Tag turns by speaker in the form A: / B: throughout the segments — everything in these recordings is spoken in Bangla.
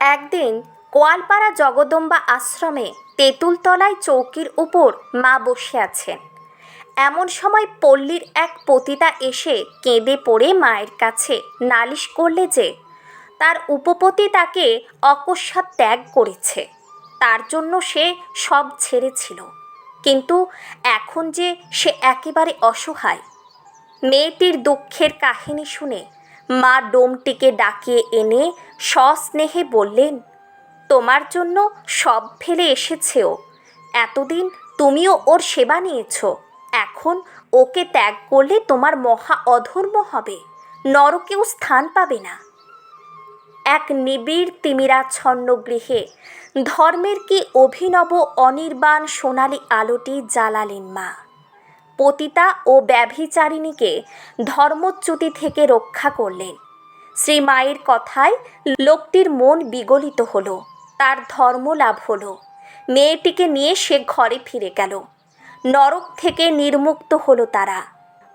A: একদিন কোয়ালপাড়া জগদম্বা আশ্রমে তেঁতুলতলায় চৌকির উপর মা বসে আছেন। এমন সময় পল্লীর এক পতিতা এসে কেঁদে পড়ে মায়ের কাছে নালিশ করলে যে তার উপপতি তাকে অকস্মাৎ ত্যাগ করেছে, তার জন্য সে সব ছেড়েছিল। কিন্তু এখন যে সে একেবারে অসহায়, মেয়েটির দুঃখের কাহিনী শুনে মা ডোমটিকে ডাকিয়ে এনে সস্নেহে বললেন, তোমার জন্য সব ফেলে এসেছেও এতদিন তুমিও ওর সেবা নিয়েছ। এখন ওকে ত্যাগ করলে তোমার মহা অধর্ম হবে। নরকেও স্থান পাবে না। এক নিবিড় তিমিরাচ্ছন্ন গৃহে ধর্মের কি অভিনব অনির্বাণ সোনালি আলোটি জ্বালালেন মা। পতিতা ও ব্যভিচারিণীকে ধর্মচ্যুতি থেকে রক্ষা করলেন শ্রী মায়ের কথায় লোকটির মন বিগলিত হলো, তার ধর্ম লাভ হলো। মেয়েটিকে নিয়ে সে ঘরে ফিরে গেল। নরক থেকে নির্মুক্ত হলো তারা।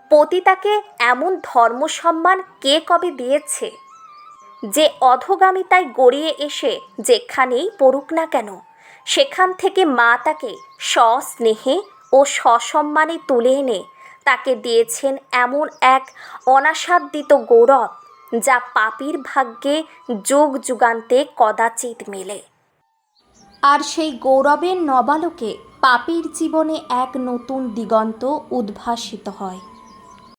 A: পতিতাকে এমন ধর্ম সম্মান কে কবে দিয়েছে? যে অধগামিতায় গড়িয়ে এসে যেখানেই পড়ুক না কেন, সেখান থেকে মা তাকে সস্নেহে ও সসম্মানে তুলে এনে তাকে দিয়েছেন এমন এক অনাসাদ্যিত গৌরব, যা পাপির ভাগ্যে যুগ যুগান্তে কদাচিৎ মেলে। আর সেই গৌরবের নবালোকে পাপির জীবনে এক নতুন দিগন্ত উদ্ভাসিত হয়।